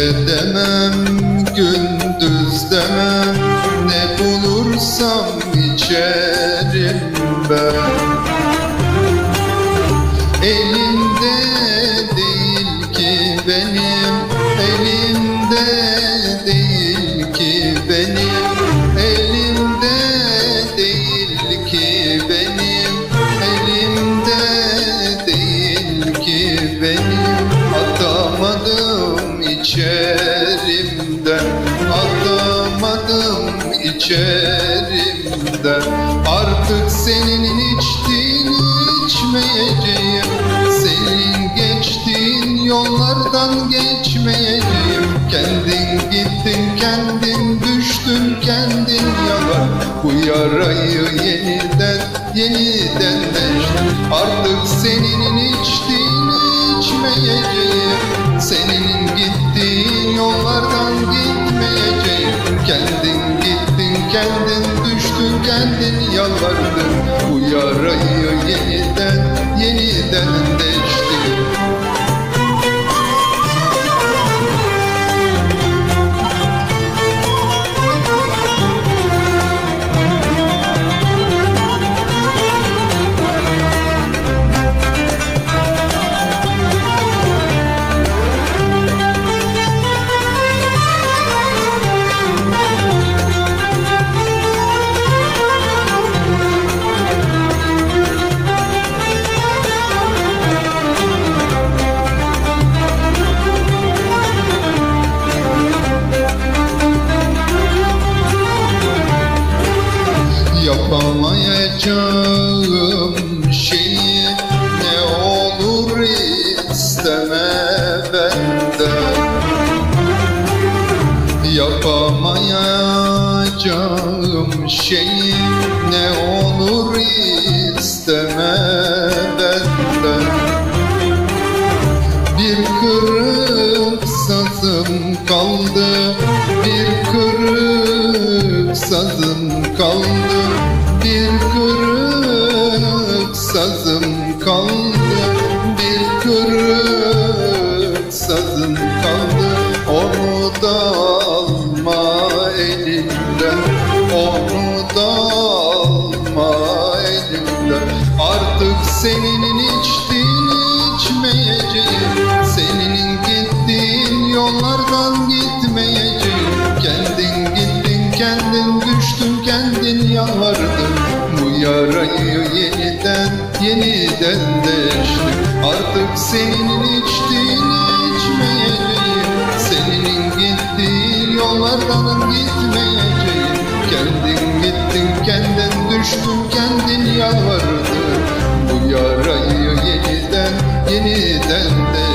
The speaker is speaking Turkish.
Demem, gündüz demem. Ne bulursam içerim ben içerimden Artık senin içtiğini içmeyeceğim. Senin geçtiğin yollardan geçmeyeceğim. Kendin gittin kendin düştün kendin yalan. Bu yarayı yeniden yeniden deştim Artık senin içtiğini içmeyeceğim. Senin kendin yalvardın Yapamayacağım şeyi ne olur isteme benden. Yapamayacağım şeyi ne olur isteme benden. Bir kırık sazım kaldı Bir kırık sazım kaldı Bir kırık sazım kaldı Bir kırık sazım kaldı. Onu da alma elimden Onu da alma elimden Artık senin içtiğini içmeyeceğim Senin gittiğin yollardan gitmeyeceğim kendin düştün kendin yalvardın. Bu yarayı yeniden yeniden deştim. Artık senin içtiğini içmeyeceğim. Senin gittiğin yollardan gitmeyeceğim. Kendin gittin kendin düştün kendin yalvardın. Bu yarayı yeniden yeniden deştim.